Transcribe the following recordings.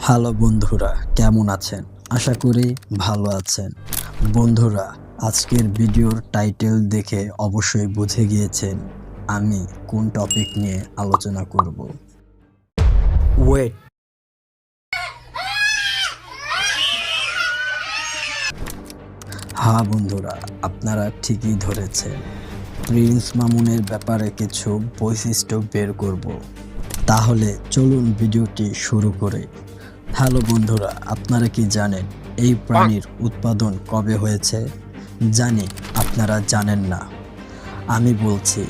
Hello বন্ধুরা, কেমন আছেন? আশা করি ভালো আছেন। বন্ধুরা, আজকের ভিডিওর টাইটেল দেখে অবশ্যই বুঝে গিয়েছেন আমি কোন টপিক নিয়ে আলোচনা করব। ওয়েট। হ্যাঁ বন্ধুরা, আপনারা ঠিকই ধরেছেন। প্রিন্স মামুনের ব্যাপারে কিছু বৈশিষ্ট্য বের করব। তাহলে চলুন ভিডিওটি শুরু করে। হ্যালো বন্ধুরা, আপনারা কি জানেন এই প্রাণীর উৎপাদন কবে হয়েছে? জানি আপনারা জানেন না। আমি বলছি,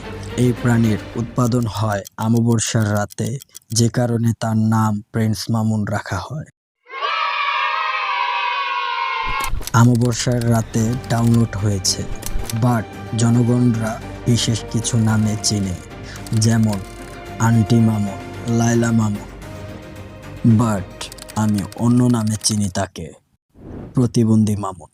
এই প্রাণীর উৎপাদন হয় অমাবস্যার রাতে, যে কারণে তার নাম প্রিন্স মামুন রাখা হয়। অমাবস্যার রাতে ডাউনলোড হয়েছে, বাট জনগণরা বিশেষ কিছু নামে চিনে, যেমন আন্টি মামুন লাইলা মামুন। বাট আমি অন্য নামে চিনি তাকে। প্রতিবন্ধী মামুন।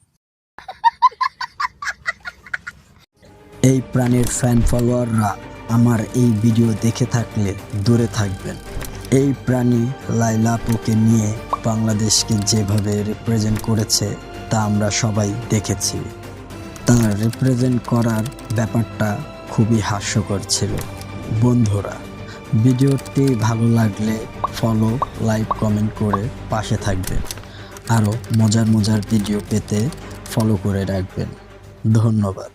এই প্রাণীর ফ্যান ফলোয়াররা আমার এই ভিডিও দেখে থাকলে দূরে থাকবেন। এই প্রাণী লাইলা আপুকে নিয়ে বাংলাদেশকে যেভাবে রিপ্রেজেন্ট করেছে, তা আমরা সবাই দেখেছি। তার রিপ্রেজেন্ট করার ব্যাপারটা খুবই হাস্যকর ছিল। বন্ধুরা ভিডিওটি ভালো লাগলে ফলো লাইক, কমেন্ট করে পাশে থাকবেন। আরও মজার মজার ভিডিও পেতে ফলো করে রাখবেন। ধন্যবাদ।